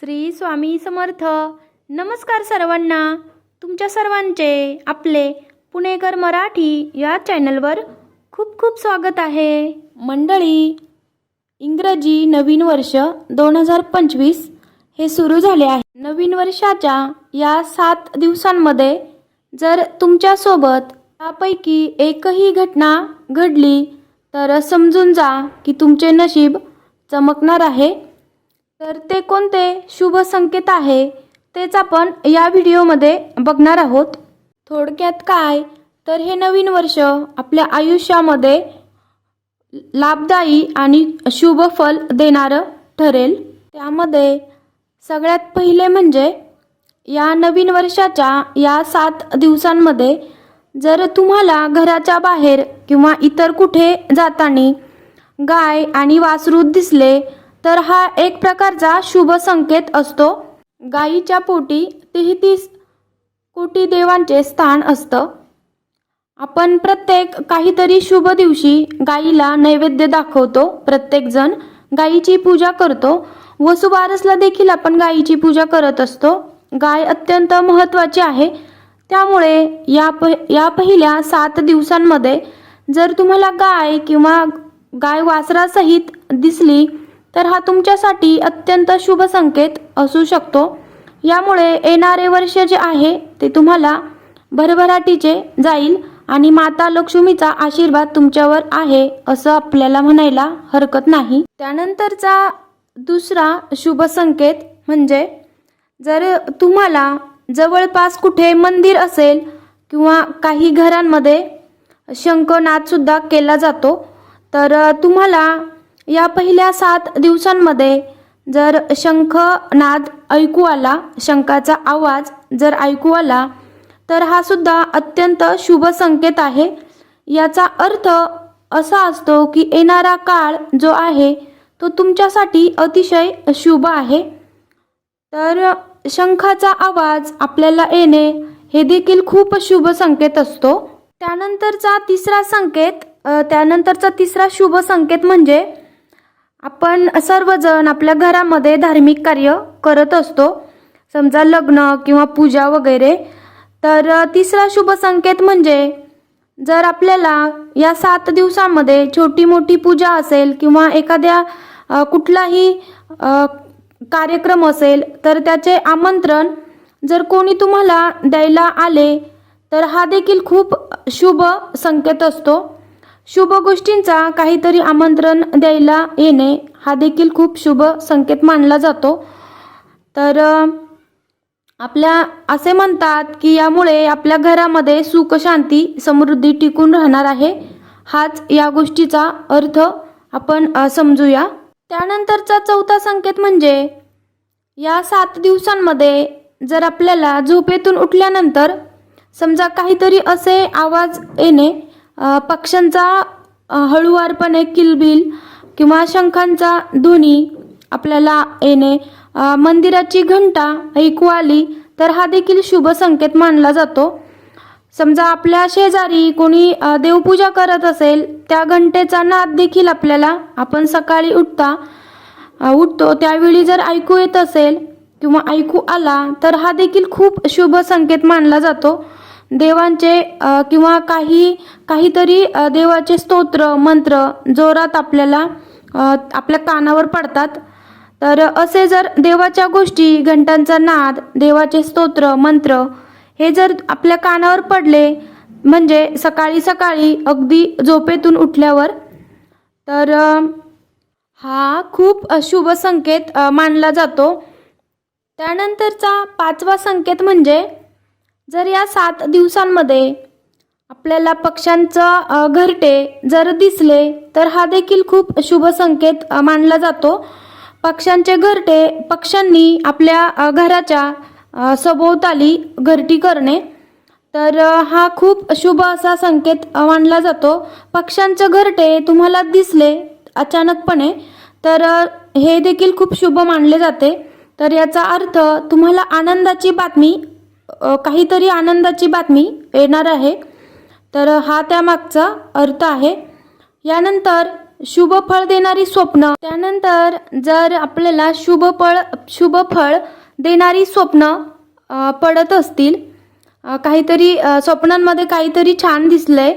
श्री स्वामी समर्थ. नमस्कार सर्वांना. तुमच्या सर्वांचे आपले पुणेकर मराठी या चॅनलवर खूप खूप स्वागत आहे. मंडळी इंग्रजी नवीन वर्ष दोन हजार पंचवीस हे सुरू झाले आहे. नवीन वर्षाच्या या सात दिवसांमध्ये जर तुमच्यासोबत त्यापैकी एकही घटना घडली तर समजून जा की तुमचे नशीब चमकणार आहे. तर ते कोणते शुभ संकेत आहे तेच आपण या व्हिडिओमध्ये बघणार आहोत. थोडक्यात काय? तर हे नवीन वर्ष आपल्या आयुष्यामध्ये लाभदायी आणि शुभ फल देणारं ठरेल. त्यामध्ये सगळ्यात पहिले म्हणजे या नवीन वर्षाच्या या सात दिवसांमध्ये जर तुम्हाला घराच्या बाहेर किंवा इतर कुठे जाताना गाय आणि वासरू दिसले तर हा एक प्रकारचा शुभ संकेत असतो. गायीच्या पोटी तेहतीस कोटी देवांचे स्थान असतं. आपण प्रत्येक काहीतरी शुभ दिवशी गायीला नैवेद्य दाखवतो. प्रत्येकजण गायीची पूजा करतो. वसुबारसला देखील आपण गायीची पूजा करत असतो. गाय अत्यंत महत्त्वाची आहे. त्यामुळे या प या पहिल्या सात दिवसांमध्ये जर तुम्हाला गाय किंवा गाय वासरासहित दिसली तर हा तुमच्यासाठी अत्यंत शुभ संकेत असू शकतो. यामुळे येणारे वर्ष जे आहे ते तुम्हाला भरभराटीचे जाईल आणि माता लक्ष्मीचा आशीर्वाद तुमच्यावर आहे असं आपल्याला म्हणायला हरकत नाही. त्यानंतरचा दुसरा शुभ संकेत म्हणजे जर तुम्हाला जवळपास कुठे मंदिर असेल किंवा काही घरांमध्ये शंखनादसुद्धा केला जातो तर तुम्हाला या पहिल्या सात दिवसांमध्ये जर शंख नाद ऐकू आला शंखाचा आवाज जर ऐकू आला तर हा सुद्धा अत्यंत शुभ संकेत आहे. याचा अर्थ असा असतो की येणारा काळ जो आहे तो तुमच्यासाठी अतिशय शुभ आहे. तर शंखाचा आवाज आपल्याला येणे हे देखील खूप शुभ संकेत असतो. त्यानंतरचा तिसरा संकेत त्यानंतरचा तिसरा शुभ संकेत म्हणजे आपण सर्वजण आपल्या घरामध्ये धार्मिक कार्य करत असतो. समजा लग्न किंवा पूजा वगैरे. तर तिसरा शुभ संकेत म्हणजे जर आपल्याला या सात दिवसामध्ये छोटी मोठी पूजा असेल किंवा एखाद्या कुठलाही कार्यक्रम असेल तर त्याचे आमंत्रण जर कोणी तुम्हाला द्यायला आले तर हा देखील खूप शुभ संकेत असतो. शुभ गोष्टींचा काहीतरी आमंत्रण द्यायला येणे हा देखील खूप शुभ संकेत मानला जातो. तर आपल्या असे म्हणतात की यामुळे आपल्या घरामध्ये सुख शांती समृद्धी टिकून राहणार आहे. हाच या गोष्टीचा अर्थ आपण समजूया. त्यानंतरचा चौथा संकेत म्हणजे या सात दिवसांमध्ये जर आपल्याला झोपेतून उठल्यानंतर समजा काहीतरी असे आवाज येणे पक्ष्यांचा हळुवारपणे किलबिल किंवा शंखांचा ध्वनी आपल्याला येणे मंदिराची घंटा ऐकू आली तर हा देखील शुभ संकेत मानला जातो. समजा आपल्या शेजारी कोणी देवपूजा करत असेल त्या घंटेचा नाद देखील आपल्याला आपण सकाळी उठता उठतो त्यावेळी जर ऐकू येत असेल किंवा ऐकू आला तर हा देखील खूप शुभ संकेत मानला जातो. देवांचे किंवा काही काहीतरी देवाचे स्तोत्र मंत्र जोरात आपल्याला आपल्या कानावर पडतात. तर असे जर देवाच्या गोष्टी घंटांचा नाद देवाचे स्तोत्र मंत्र हे जर आपल्या कानावर पडले म्हणजे सकाळी सकाळी अगदी झोपेतून उठल्यावर तर हा खूप शुभ संकेत मानला जातो. त्यानंतरचा पाचवा संकेत म्हणजे जर या सात दिवसांमध्ये आपल्याला पक्ष्यांचं घरटे जर दिसले तर हा देखील खूप शुभ संकेत मानला जातो. पक्ष्यांचे घरटे पक्ष्यांनी आपल्या घराच्या सभोवताली घरटी करणे तर हा खूप शुभ असा संकेत मानला जातो. पक्ष्यांचं घरटे तुम्हाला दिसले अचानकपणे तर हे देखील खूप शुभ मानले जाते. तर याचा अर्थ तुम्हाला आनंदाची बातमी काहीतरी आनंदाची बातमी येणार आहे. तर हा त्यामागचा अर्थ आहे. यानंतर शुभ फळ देणारी स्वप्न. त्यानंतर जर आपल्याला शुभ फळ शुभ फळ देणारी स्वप्न पडत असतील काहीतरी स्वप्नांमध्ये काहीतरी छान दिसलंय.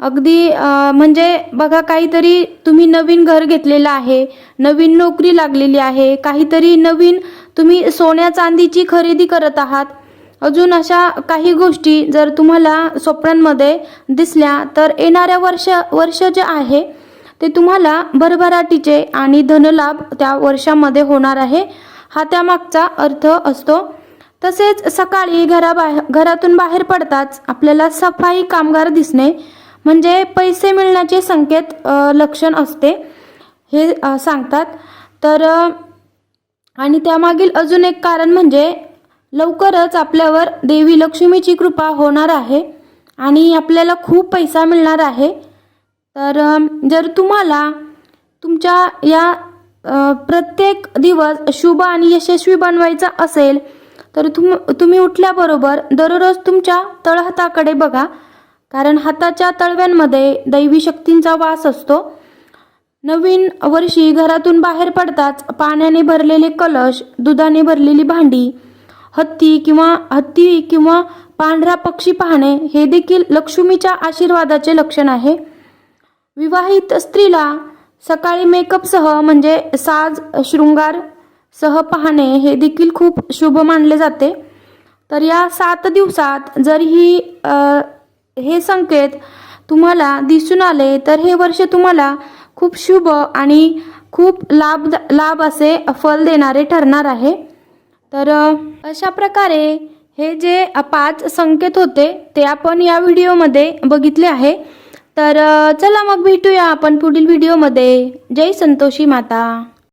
अगदी म्हणजे बघा काहीतरी तुम्ही नवीन घर घेतलेलं आहे नवीन नोकरी लागलेली आहे काहीतरी नवीन तुम्ही सोन्या चांदीची खरेदी करत आहात अजून अशा काही गोष्टी जर तुम्हाला स्वप्नांमध्ये दिसल्या तर येणाऱ्या वर्ष वर्ष जे आहे ते तुम्हाला भरभराटीचे आणि धनलाभ त्या वर्षामध्ये होणार आहे. हा त्यामागचा अर्थ असतो. तसेच सकाळी घराबाहेर घरातून बाहेर पडताच आपल्याला सफाई कामगार दिसणे म्हणजे पैसे मिळण्याचे संकेत लक्षण असते हे सांगतात. तर आणि त्यामागील अजून एक कारण म्हणजे लवकरच आपल्यावर देवी लक्ष्मीची कृपा होणार आहे आणि आपल्याला खूप पैसा मिळणार आहे. तर जर तुम्हाला तुमच्या या प्रत्येक दिवस शुभ आणि यशस्वी बनवायचा असेल तर तुम तुम्ही उठल्याबरोबर दररोज तुमच्या तळहाताकडे बघा कारण हाताच्या तळव्यांमध्ये दैवी शक्तींचा वास असतो. नवीन वर्षी घरातून बाहेर पडताच पाण्याने भरलेले कलश दुधाने भरलेली भांडी हत्ती किंवा हत्ती किंवा पांढरा पक्षी पाहणे हे देखील लक्ष्मीच्या आशीर्वादाचे लक्षण आहे. विवाहित स्त्रीला सकाळी मेकअपसह म्हणजे साज शृंगार सह पाहणे हे देखील खूप शुभ मानले जाते. तर या सात दिवसात जर ही हे संकेत तुम्हाला दिसून आले तर हे वर्ष तुम्हाला खूप शुभ आणि खूप लाभ लाभ असे फल देणारे ठरणार आहे. तर अशा प्रकारे हे जे पाच संकेत होते ते आपण या व्हिडिओमध्ये बघितले आहे. तर चला मग भेटूया आपण पुढील व्हिडिओमध्ये. जय संतोषी माता.